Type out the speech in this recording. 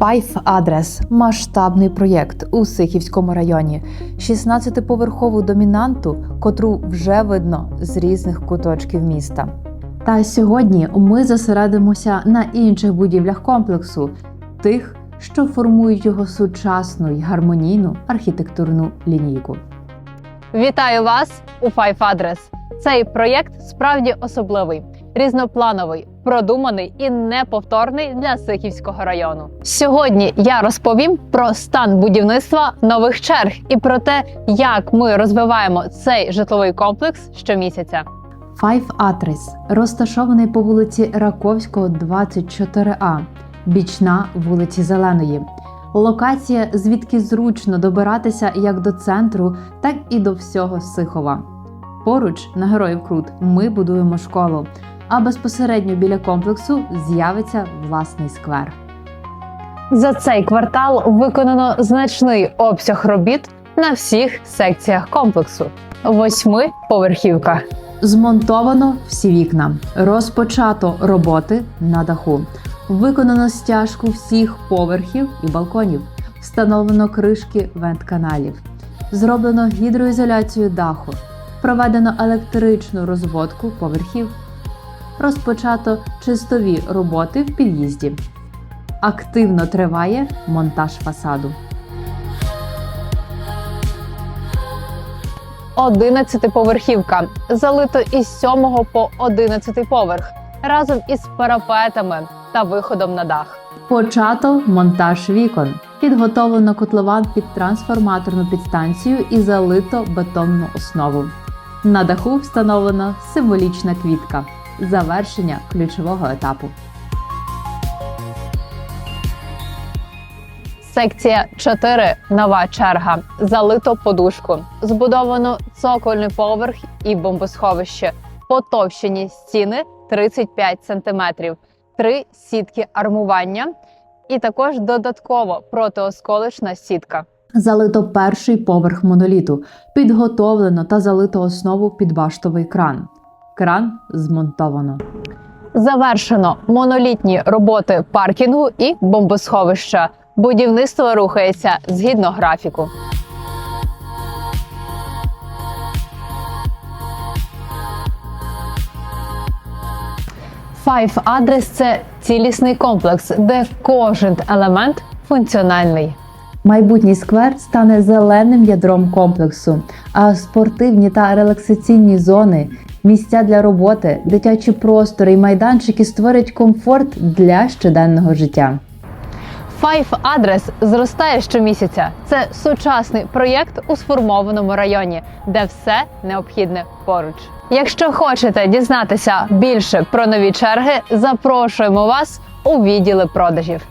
Five Address – масштабний проєкт у Сихівському районі, 16-поверхову домінанту, котру вже видно з різних куточків міста. Та сьогодні ми зосередимося на інших будівлях комплексу, тих, що формують його сучасну й гармонійну архітектурну лінійку. Вітаю вас у Five Address. Цей проєкт справді особливий, різноплановий, продуманий і неповторний для Сихівського району. Сьогодні я розповім про стан будівництва нових черг і про те, як ми розвиваємо цей житловий комплекс щомісяця. Five Address розташований по вулиці Раковського, 24А, бічна вулиці Зеленої. Локація, звідки зручно добиратися як до центру, так і до всього Сихова. Поруч на Героїв Крут ми будуємо школу, а безпосередньо біля комплексу з'явиться власний сквер. За цей квартал виконано значний обсяг робіт на всіх секціях комплексу. Восьми поверхівка. Змонтовано всі вікна, розпочато роботи на даху, виконано стяжку всіх поверхів і балконів, встановлено кришки вент-каналів, зроблено гідроізоляцію даху, проведено електричну розводку поверхів, розпочато чистові роботи в під'їзді. Активно триває монтаж фасаду. 11-поверхівка, залито із 7 по 11 поверх, разом із парапетами та виходом на дах. Почато монтаж вікон. Підготовлено котлован під трансформаторну підстанцію і залито бетонну основу. На даху встановлена символічна квітка. Завершення ключового етапу. Секція 4. Нова черга. Залито подушку. Збудовано цокольний поверх і бомбосховище. Потовщені стіни 35 см. Три сітки армування. І також додатково протиосколочна сітка. Залито перший поверх моноліту. Підготовлено та залито основу під баштовий кран. Кран змонтовано. Завершено монолітні роботи паркінгу і бомбосховища. Будівництво рухається згідно графіку. Five Address – це цілісний комплекс, де кожен елемент функціональний. Майбутній сквер стане зеленим ядром комплексу, а спортивні та релаксаційні зони, місця для роботи, дитячі простори і майданчики створять комфорт для щоденного життя. Five Address зростає щомісяця. Це сучасний проєкт у сформованому районі, де все необхідне поруч. Якщо хочете дізнатися більше про нові черги, запрошуємо вас у відділи продажів.